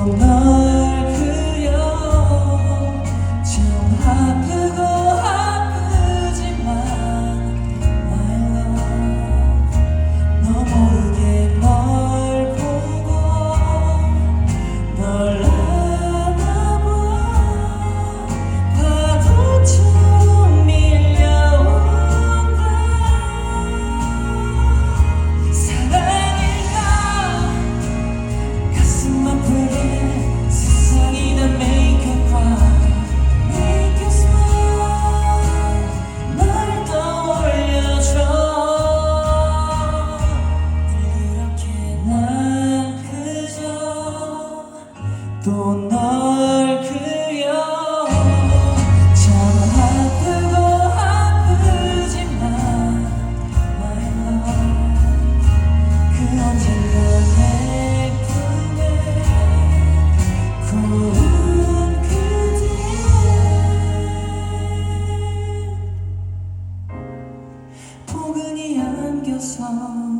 now 또날 그려. 참 아프고 아프지만 My love 그내 품에 고운 그대 포근히 안겨서